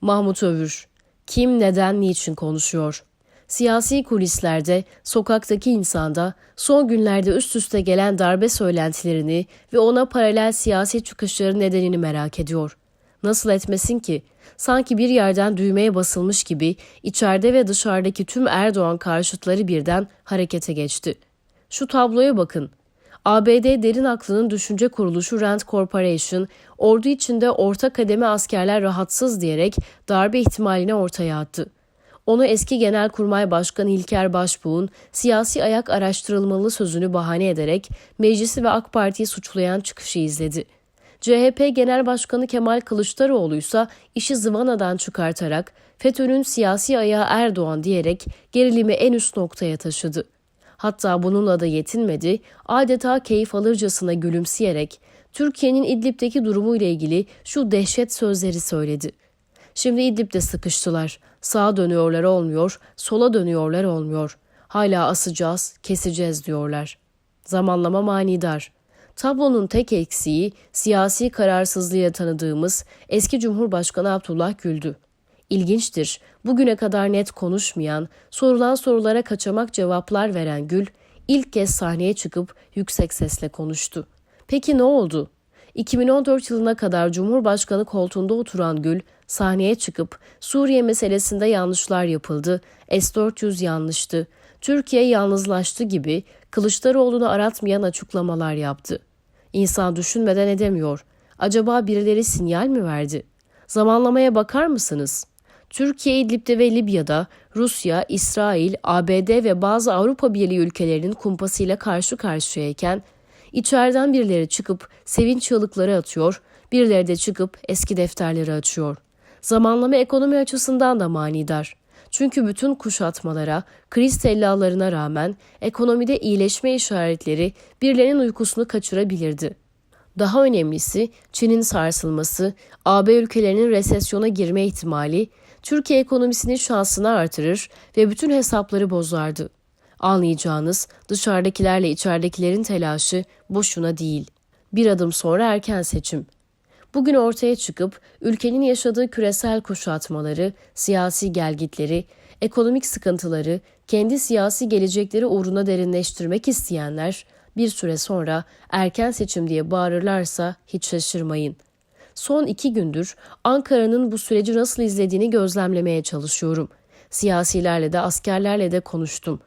Mahmut Övür Kim, neden, niçin konuşuyor? Siyasi kulislerde, sokaktaki insanda son günlerde üst üste gelen darbe söylentilerini ve ona paralel siyasi çıkışların nedenini merak ediyor. Nasıl etmesin ki? Sanki bir yerden düğmeye basılmış gibi içeride ve dışarıdaki tüm Erdoğan karşıtları birden harekete geçti. Şu tabloya bakın. ABD Derin Aklı'nın düşünce kuruluşu Rand Corporation, ordu içinde orta kademe askerler rahatsız diyerek darbe ihtimalini ortaya attı. Onu eski Genelkurmay Başkanı İlker Başbuğ'un siyasi ayak araştırılmalı sözünü bahane ederek meclisi ve AK Parti'yi suçlayan çıkışı izledi. CHP Genel Başkanı Kemal Kılıçdaroğlu ise işi zıvanadan çıkartarak FETÖ'nün siyasi ayağı Erdoğan diyerek gerilimi en üst noktaya taşıdı. Hatta bununla da yetinmedi, adeta keyif alırcasına gülümseyerek Türkiye'nin İdlib'deki durumu ile ilgili şu dehşet sözleri söyledi. Şimdi İdlib'de sıkıştılar. Sağa dönüyorlar olmuyor, sola dönüyorlar olmuyor. Hala asacağız, keseceğiz diyorlar. Zamanlama manidar. Tablonun tek eksiği siyasi kararsızlığa tanıdığımız eski Cumhurbaşkanı Abdullah Gül'dü. İlginçtir, bugüne kadar net konuşmayan, sorulan sorulara kaçamak cevaplar veren Gül, ilk kez sahneye çıkıp yüksek sesle konuştu. Peki ne oldu? 2014 yılına kadar Cumhurbaşkanı koltuğunda oturan Gül, sahneye çıkıp Suriye meselesinde yanlışlar yapıldı, S-400 yanlıştı, Türkiye yalnızlaştı gibi Kılıçdaroğlu'nu aratmayan açıklamalar yaptı. İnsan düşünmeden edemiyor. Acaba birileri sinyal mi verdi? Zamanlamaya bakar mısınız? Türkiye İdlib'de ve Libya'da Rusya, İsrail, ABD ve bazı Avrupa Birliği ülkelerinin kumpasıyla karşı karşıyayken içeriden birileri çıkıp sevinç çığlıkları atıyor, birileri de çıkıp eski defterleri açıyor. Zamanlama ekonomi açısından da manidar. Çünkü bütün kuşatmalara, kriz tellalarına rağmen ekonomide iyileşme işaretleri birilerinin uykusunu kaçırabilirdi. Daha önemlisi Çin'in sarsılması, AB ülkelerinin resesyona girme ihtimali, Türkiye ekonomisinin şansını artırır ve bütün hesapları bozardı. Anlayacağınız dışarıdakilerle içeridekilerin telaşı boşuna değil. Bir adım sonra erken seçim. Bugün ortaya çıkıp ülkenin yaşadığı küresel kuşatmaları, siyasi gelgitleri, ekonomik sıkıntıları, kendi siyasi gelecekleri uğruna derinleştirmek isteyenler bir süre sonra erken seçim diye bağırırlarsa hiç şaşırmayın. Son iki gündür Ankara'nın bu süreci nasıl izlediğini gözlemlemeye çalışıyorum. Siyasilerle de askerlerle de konuştum.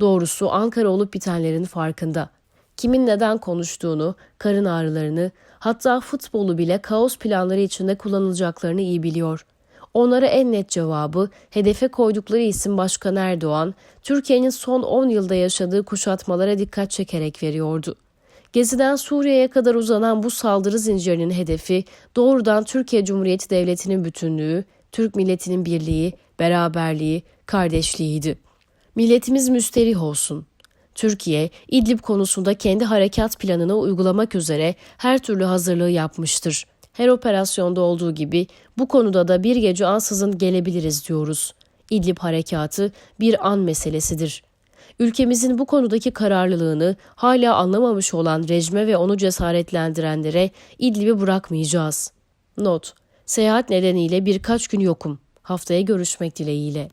Doğrusu Ankara olup bitenlerin farkında. Kimin neden konuştuğunu, karın ağrılarını, hatta futbolu bile kaos planları içinde kullanılacaklarını iyi biliyor. Onlara en net cevabı hedefe koydukları isim Başkan Erdoğan, Türkiye'nin son 10 yılda yaşadığı kuşatmalara dikkat çekerek veriyordu. Gezi'den Suriye'ye kadar uzanan bu saldırı zincirinin hedefi doğrudan Türkiye Cumhuriyeti Devleti'nin bütünlüğü, Türk milletinin birliği, beraberliği, kardeşliğiydi. Milletimiz müsterih olsun. Türkiye, İdlib konusunda kendi harekat planını uygulamak üzere her türlü hazırlığı yapmıştır. Her operasyonda olduğu gibi bu konuda da bir gece ansızın gelebiliriz diyoruz. İdlib harekatı bir an meselesidir. Ülkemizin bu konudaki kararlılığını hala anlamamış olan rejime ve onu cesaretlendirenlere İdlib'i bırakmayacağız. Not: Seyahat nedeniyle birkaç gün yokum. Haftaya görüşmek dileğiyle.